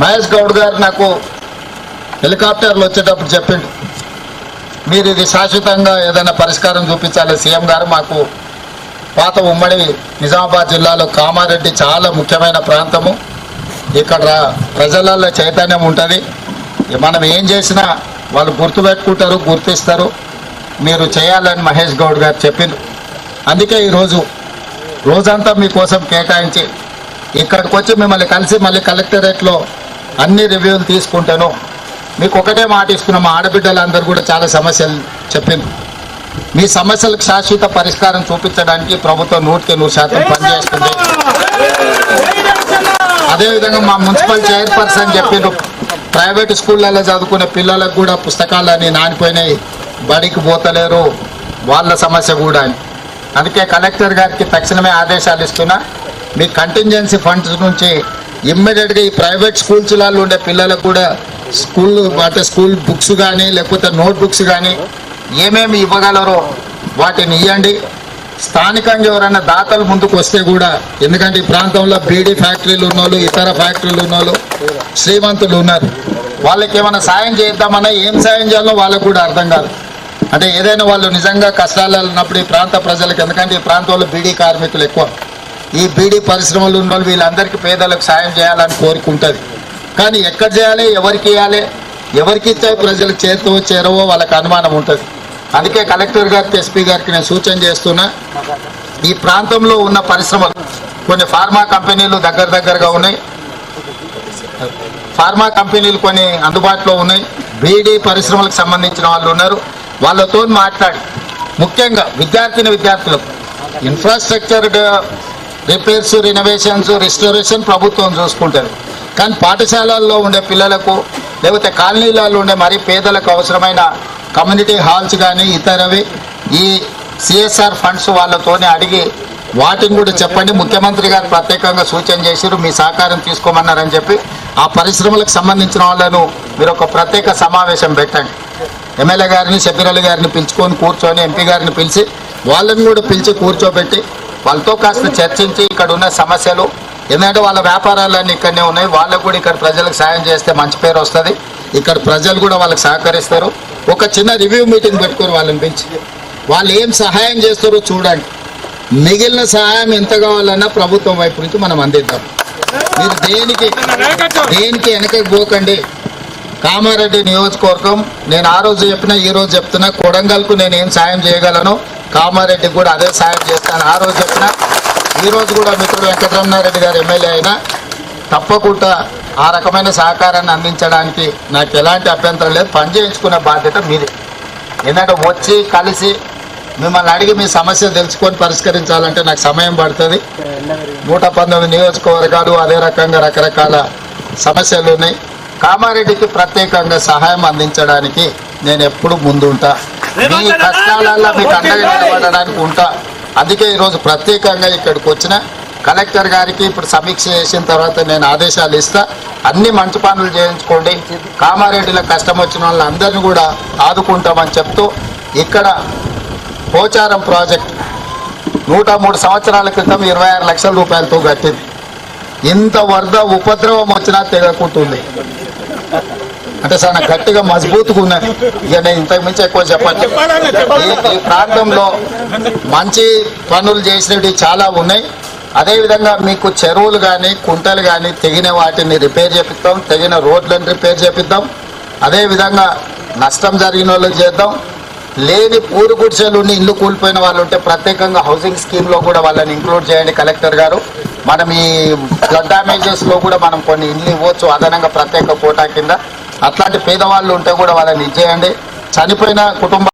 మహేష్ గౌడ్ గారు నాకు హెలికాప్టర్లు వచ్చేటప్పుడు చెప్పిండు. మీరు ఇది శాశ్వతంగా ఏదైనా పరిష్కారం చూపించాలి. సీఎం గారు మాకు పాత ఉమ్మడి నిజామాబాద్ జిల్లాలో కామారెడ్డి చాలా ముఖ్యమైన ప్రాంతము. ఇక్కడ ప్రజలలో చైతన్యం ఉంటుంది. మనం ఏం చేసినా వాళ్ళు గుర్తుపెట్టుకుంటారు గుర్తిస్తారు. మీరు చేయాలని మహేష్ గౌడ్ గారు చెప్పిండు. అందుకే ఈరోజు రోజంతా మీకోసం కేటాయించి ఇక్కడికి వచ్చి మిమ్మల్ని కలిసి మళ్ళీ కలెక్టరేట్లో అన్ని రివ్యూలు తీసుకుంటాను. మీకు ఒకటే మాట ఇస్తున్నాం మా ఆడబిడ్డలందరూ కూడా చాలా సమస్యలు చెప్పింది. మీ సమస్యలకు శాశ్వత పరిష్కారం చూపించడానికి ప్రభుత్వం నూటికి నూరు శాతం పనిచేస్తుంది అదేవిధంగా మా మున్సిపల్ చైర్పర్సన్ చెప్పిండ్రు ప్రైవేట్ స్కూళ్ళలో చదువుకునే పిల్లలకు కూడా పుస్తకాలని నానిపోయినాయి బడికి పోతలేరు వాళ్ళ సమస్య కూడా అని. అందుకే కలెక్టర్ గారికి తక్షణమే ఆదేశాలు ఇస్తున్నా మీ కంటింజెన్సీ ఫండ్స్ నుంచి ఇమ్మీడియట్గా ఈ ప్రైవేట్ స్కూల్స్ వాళ్ళు ఉండే పిల్లలకు కూడా స్కూల్ అంటే స్కూల్ బుక్స్ కానీ లేకపోతే నోట్ బుక్స్ కానీ ఏమేమి ఇవ్వగలరో వాటిని ఇవ్వండి స్థానికంగా ఎవరైనా దాతలు ముందుకు వస్తే కూడా ఎందుకంటే ఈ ప్రాంతంలో బీడీ ఫ్యాక్టరీలు ఉన్నోళ్ళు ఇతర ఫ్యాక్టరీలు ఉన్నోళ్ళు శ్రీమంతులు ఉన్నారు. వాళ్ళకి ఏమైనా సాయం చేద్దామన్నా ఏం సాయం చేయాలో వాళ్ళకు కూడా అర్థం కాదు. అంటే ఏదైనా వాళ్ళు నిజంగా కష్టాలు ఉన్నప్పుడు ఈ ప్రాంత ప్రజలకు ఎందుకంటే ఈ ప్రాంతంలో బీడీ కార్మికులు ఎక్కువ. ఈ బీడీ పరిశ్రమలు ఉన్న వాళ్ళు వీళ్ళందరికీ పేదలకు సాయం చేయాలని కోరుకుంటుంది. కానీ ఎక్కడ చేయాలి ఎవరికి ఇవ్వాలి ఎవరికి ఇస్తే ప్రజలకు చేరుతో చేరవో వాళ్ళకి అనుమానం ఉంటుంది. అందుకే కలెక్టర్ గారికి ఎస్పీ గారికి నేను సూచన చేస్తున్నా ఈ ప్రాంతంలో ఉన్న పరిశ్రమలు కొన్ని ఫార్మా కంపెనీలు దగ్గర దగ్గరగా ఉన్నాయి. ఫార్మా కంపెనీలు కొన్ని అందుబాటులో ఉన్నాయి. బీడీ పరిశ్రమలకు సంబంధించిన వాళ్ళు ఉన్నారు. వాళ్ళతో మాట్లాడి ముఖ్యంగా విద్యార్థిని విద్యార్థులకు ఇన్ఫ్రాస్ట్రక్చర్ రిపేర్స్ రినోవేషన్స్ రిస్టోరేషన్ ప్రభుత్వం చూసుకుంటుంది. కానీ పాఠశాలల్లో ఉండే పిల్లలకు లేకపోతే కాలనీలలో ఉండే మరీ పేదలకు అవసరమైన కమ్యూనిటీ హాల్స్ కానీ ఇతరవి ఈ సిఎస్ఆర్ ఫండ్స్ వాళ్ళతోనే అడిగి వాటిని కూడా చెప్పండి. ముఖ్యమంత్రి గారు ప్రత్యేకంగా సూచన చేశారు మీ సహకారం తీసుకోమన్నారని చెప్పి ఆ పరిశ్రమలకు సంబంధించిన వాళ్ళను మీరు ఒక ప్రత్యేక సమావేశం పెట్టండి. ఎమ్మెల్యే గారిని షబీరలి గారిని పిలుచుకొని కూర్చొని ఎంపీ గారిని పిలిచి వాళ్ళని కూడా పిలిచి కూర్చోబెట్టి వాళ్ళతో కాస్త చర్చించి ఇక్కడ ఉన్న సమస్యలు ఎందుకంటే వాళ్ళ వ్యాపారాలన్నీ ఇక్కడనే ఉన్నాయి. వాళ్ళకు కూడా ఇక్కడ ప్రజలకు సాయం చేస్తే మంచి పేరు వస్తుంది. ఇక్కడ ప్రజలు కూడా వాళ్ళకి సహకరిస్తారు. ఒక చిన్న రివ్యూ మీటింగ్ పెట్టుకొని వాళ్ళని పిలిచి వాళ్ళు ఏం సహాయం చేస్తారో చూడండి. మిగిలిన సహాయం ఎంత కావాలన్నా ప్రభుత్వం వైపు నుంచి మనం అందిద్దాం. మీరు దేనికి దేనికి వెనకకి పోకండి. కామారెడ్డి నియోజకవర్గం నేను ఆ రోజు చెప్పినా ఈ రోజు చెప్తున్నా కొడంగల్కు నేను ఏం సాయం చేయగలను? కామారెడ్డికి కూడా అదే సాయం చేస్తాను. ఆ రోజు చెప్పిన ఈరోజు కూడా మిత్రుడు వెంకటరమణారెడ్డి గారు ఎమ్మెల్యే అయినా తప్పకుండా ఆ రకమైన సహకారాన్ని అందించడానికి నాకు ఎలాంటి అభ్యంతరం లేదు. పని చేయించుకునే బాధ్యత మీది. ఎందుకంటే వచ్చి కలిసి మిమ్మల్ని అడిగి మీ సమస్య తెలుసుకొని పరిష్కరించాలంటే నాకు సమయం పడుతుంది. నూట పంతొమ్మిది నియోజకవర్గాలు అదే రకంగా రకరకాల సమస్యలు ఉన్నాయి. కామారెడ్డికి ప్రత్యేకంగా సహాయం అందించడానికి నేను ఎప్పుడు ముందుంటా. మీ కష్టాలలో మీకు అండగా నిలబడడానికి ఉంటా. అందుకే ఈరోజు ప్రత్యేకంగా ఇక్కడికి వచ్చిన కలెక్టర్ గారికి ఇప్పుడు సమీక్ష చేసిన తర్వాత నేను ఆదేశాలు ఇస్తా. అన్ని మంచి పనులు చేయించుకోండి. కామారెడ్డిలో కష్టం వచ్చిన వాళ్ళందరినీ కూడా ఆదుకుంటామని చెప్తూ ఇక్కడ పోచారం ప్రాజెక్ట్ నూట మూడు సంవత్సరాల క్రితం ఇరవై ఆరు లక్షల రూపాయలతో కట్టింది. ఇంత వరద ఉపద్రవం వచ్చినా తెగకుంటుంది. అంటే చాలా గట్టిగా మజబూతుగా ఉన్నది ఇక నేను ఇంతకు మించి ఎక్కువ చెప్పండి ఈ- ప్రాంతంలో మంచి పనులు చేసినవి చాలా ఉన్నాయి. అదేవిధంగా మీకు చెరువులు కానీ కుంటలు కానీ తెగిన వాటిని రిపేర్ చేపిస్తాం. తెగిన రోడ్లను రిపేర్ చేపిద్దాం. అదేవిధంగా నష్టం జరిగిన వాళ్ళకి చేద్దాం. లేని పూరు గుడిసెలు ఉండి ఇల్లు కూలిపోయిన వాళ్ళు ఉంటే ప్రత్యేకంగా హౌసింగ్ స్కీమ్లో కూడా వాళ్ళని ఇంక్లూడ్ చేయండి కలెక్టర్ గారు. మనం ఈ ఫ్లడ్ డామేజెస్లో కూడా మనం కొన్ని ఇల్లు ఇవ్వచ్చు. అదనంగా ప్రత్యేక కోటా కింద. అట్లాంటి పేదవాళ్ళు ఉంటే కూడా వాళ్ళని ఇచ్చేయండి చనిపోయిన కుటుంబ